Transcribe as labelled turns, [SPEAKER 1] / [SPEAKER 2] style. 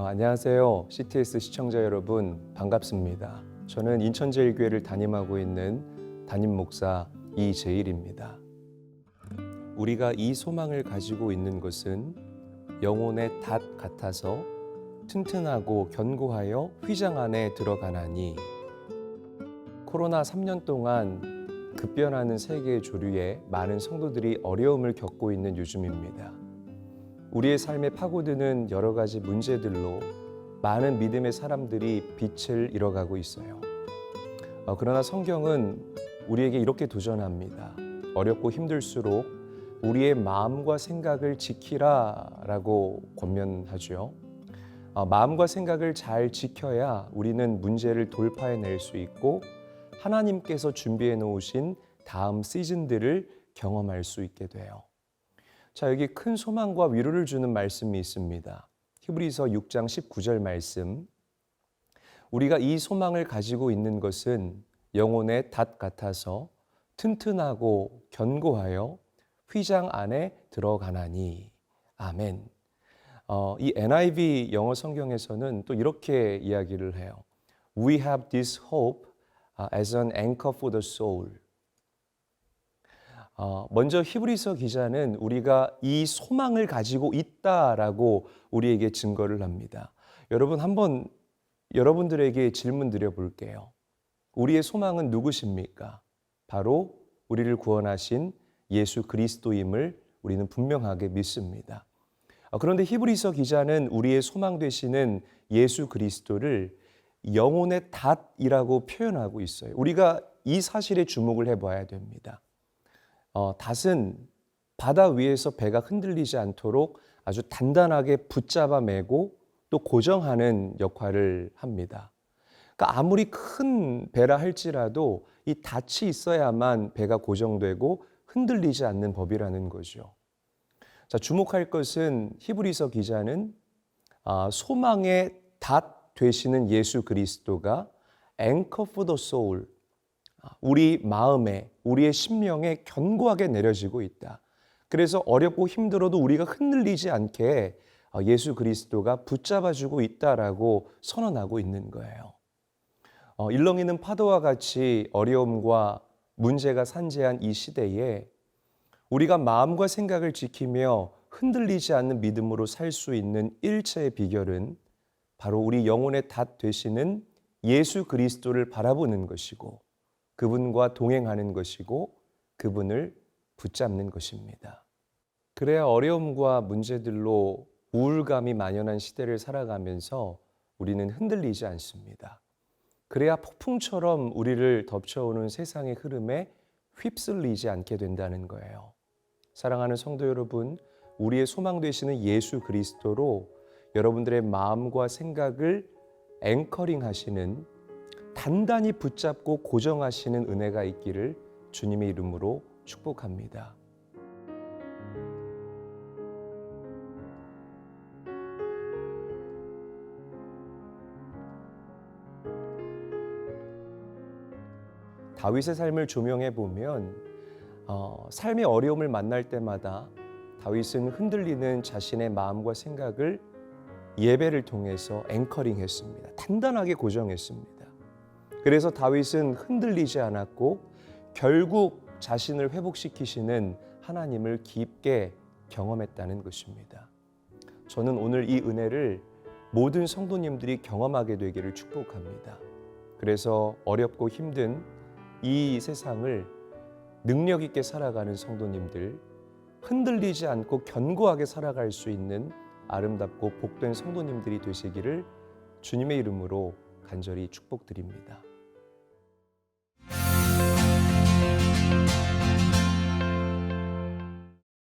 [SPEAKER 1] 어, 안녕하세요. CTS 시청자 여러분 반갑습니다. 저는 인천제일교회를 담임하고 있는 담임 목사 이재일입니다. 우리가 이 소망을 가지고 있는 것은 영혼의 닷 같아서 튼튼하고 견고하여 휘장 안에 들어가나니 코로나 3년 동안 급변하는 세계의 조류에 많은 성도들이 어려움을 겪고 있는 요즘입니다. 우리의 삶에 파고드는 여러 가지 문제들로 많은 믿음의 사람들이 빛을 잃어가고 있어요. 어, 그러나 성경은 우리에게 이렇게 도전합니다. 어렵고 힘들수록 우리의 마음과 생각을 지키라라고 권면하죠. 어, 마음과 생각을 잘 지켜야 우리는 문제를 돌파해낼 수 있고 하나님께서 준비해 놓으신 다음 시즌들을 경험할 수 있게 돼요. 자, 여기 큰 소망과 위로를 주는 말씀이 있습니다. 히브리서 6장 19절 말씀. 우리가 이 소망을 가지고 있는 것은 영혼의 닷 같아서 튼튼하고 견고하여 휘장 안에 들어가나니. 아멘. 어, 이 NIV 영어 성경에서는 또 이렇게 이야기를 해요. We have this hope as an anchor for the soul. 어, 먼저 히브리서 기자는 우리가 이 소망을 가지고 있다라고 우리에게 증거를 합니다. 여러분 한번 여러분들에게 질문 드려 볼게요. 우리의 소망은 누구십니까? 바로 우리를 구원하신 예수 그리스도임을 우리는 분명하게 믿습니다. 어, 그런데 히브리서 기자는 우리의 소망 되시는 예수 그리스도를 영혼의 닷이라고 표현하고 있어요. 우리가 이 사실에 주목을 해봐야 됩니다. 어, 닷은 바다 위에서 배가 흔들리지 않도록 아주 단단하게 붙잡아 매고 또 고정하는 역할을 합니다. 그러니까 아무리 큰 배라 할지라도 이 닷이 있어야만 배가 고정되고 흔들리지 않는 법이라는 거죠. 자, 주목할 것은 히브리서 기자는 아, 소망의 닷 되시는 예수 그리스도가 for the soul, 우리 마음에, 우리의 심령에 견고하게 내려지고 있다. 그래서 어렵고 힘들어도 우리가 흔들리지 않게 예수 그리스도가 붙잡아주고 있다라고 선언하고 있는 거예요. 어, 일렁이는 파도와 같이 어려움과 문제가 산재한 이 시대에 우리가 마음과 생각을 지키며 흔들리지 않는 믿음으로 살 수 있는 일체의 비결은 바로 우리 영혼의 닷 되시는 예수 그리스도를 바라보는 것이고 그분과 동행하는 것이고 그분을 붙잡는 것입니다. 그래야 어려움과 문제들로 우울감이 만연한 시대를 살아가면서 우리는 흔들리지 않습니다. 그래야 폭풍처럼 우리를 덮쳐오는 세상의 흐름에 휩쓸리지 않게 된다는 거예요. 사랑하는 성도 여러분, 우리의 소망 되시는 예수 그리스도로 여러분들의 마음과 생각을 앵커링 하시는 단단히 붙잡고 고정하시는 은혜가 있기를 주님의 이름으로 축복합니다. 다윗의 삶을 조명해 보면 어, 삶의 어려움을 만날 때마다 다윗은 흔들리는 자신의 마음과 생각을 예배를 통해서 앵커링했습니다. 단단하게 고정했습니다. 그래서 다윗은 흔들리지 않았고 결국 자신을 회복시키시는 하나님을 깊게 경험했다는 것입니다. 저는 오늘 이 은혜를 모든 성도님들이 경험하게 되기를 축복합니다. 그래서 어렵고 힘든 이 세상을 능력 있게 살아가는 성도님들, 흔들리지 않고 견고하게 살아갈 수 있는 아름답고 복된 성도님들이 되시기를 주님의 이름으로 간절히 축복드립니다.